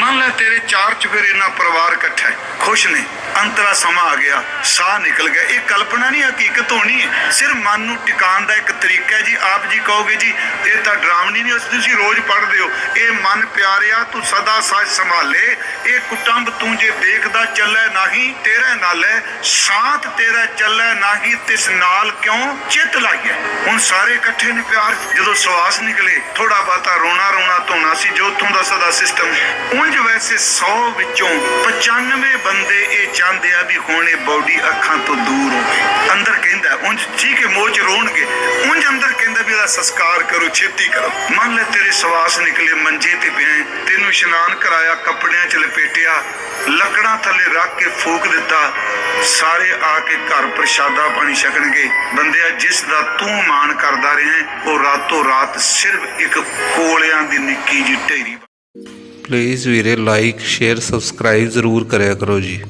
ਮੰਨ ਲੈ ਤੇਰੇ ਚਾਰ ਚੁਫੇਰੇ ਨਾਲ ਪਰਿਵਾਰ ਇਕੱਠਾ ਹੈ। ਖੁਸ਼ ਨੇ, ਅੰਤਰਾ ਸਮਾਂ ਆ ਗਿਆ, ਸਾਹ ਨਿਕਲ ਗਿਆ। ਇਹ ਕਲਪਨਾ ਨਹੀਂ ਹਕੀਕਤ ਹੋਣੀ ਹੈ ਸਿਰਫ ਮਨ ਨੂੰ ਟਿਕਾਣ ਦਾ ਇੱਕ ਤਰੀਕਾ ਹੈ ਜੀ। ਆਪ ਜੀ ਕਹੋਗੇ ਜੀ, ਇਹ ਤਾਂ ਡਰਾਵਣੀ ਨਹੀਂ ਤੁਸੀਂ ਰੋਜ਼ ਪੜ੍ਹਦੇ ਹੋ ਇਹ ਮਨ ਪਿਆਰਿਆ, ਤੂੰ ਸਦਾ ਸੱਚ ਸੰਭਾਲੇ। ਇਹ ਕੁਟੰਬ ਤੂੰ ਜੇ ਦੇਖਦਾ, ਚੱਲੇ ਨਹੀਂ, ਤੇਰੇ ਨਾਲੇ ਸਾਥ ਤੇਰਾ ਚੱਲੇ ਨਹੀਂ, ਤਿਸ ਨਾਲ ਕਿਉਂ ਚਿੱਤ ਲਾਈਏ ਹੁਣ ਸਾਰੇ ਇਕੱਠੇ ਨੇ ਪਿਆਰ, ਜਦੋਂ ਸਵਾਸ ਨਿਕਲੇ ਥੋੜਾ ਬਾਤਾ ਰੋਣਾ ਰੋਣਾ ਧੋਣਾ ਸੀ ਜੋ ਉੱਥੋਂ ਦਾ ਸਦਾ ਸਿਸਟਮ ਉਂਝ ਵੈਸੇ 100 ਵਿੱਚੋਂ 95 ਬੰਦੇ ਇਹ ਚਾਹੁੰਦੇ ਆ ਵੀ ਹੁਣ ਇਹ ਬੋਡੀ ਅੱਖਾਂ ਤੋਂ ਦੂਰ ਹੋਵੇ। ਅੰਦਰ ਕਹਿੰਦਾ, ਉਂਝ ਠੀਕ ਮੋਚ ਰੋਣਗੇ। ਉਂਝ ਅੰਦਰ ਕਹਿੰਦਾ ਵੀ ਇਹਦਾ ਸੰਸਕਾਰ ਕਰੋ, ਛੇਤੀ ਕਰੋ। ਮੰਨ ਲੈ ਤੇਰੇ ਸਵਾਸ ਨਿਕਲੇ, ਮੰਜੇ ਤੇ ਪਿਆ ਤੇ ਇਸ਼ਨਾਨ ਕਰਾਇਆ, ਕੱਪੜਿਆਂ 'ਚ ਲਪੇਟਿਆ, ਲੱਕੜਾਂ ਥੱਲੇ ਰੱਖ ਕੇ ਫੂਕ ਦਿੱਤਾ। ਸਾਰੇ ਆ ਕੇ ਘਰ ਪ੍ਰਸ਼ਾਦਾ ਪਾਣੀ ਛਕਣਗੇ। ਬੰਦਿਆ, ਜਿਸ ਦਾ ਤੂੰ ਮਾਣ ਕਰਦਾ ਰਿਹਾ ਉਹ ਰਾਤੋਂ ਰਾਤ ਸਿਰਫ ਇੱਕ ਕੋਲਿਆਂ ਦੀ ਨਿੱਕੀ ਜਿਹੀ ਢੇਰੀ ਪਲੀਜ਼ ਵੀਰੇ ਲਾਈਕ ਸ਼ੇਅਰ ਸਬਸਕ੍ਰਾਈਬ ਜ਼ਰੂਰ ਕਰਿਆ ਕਰੋ ਜੀ।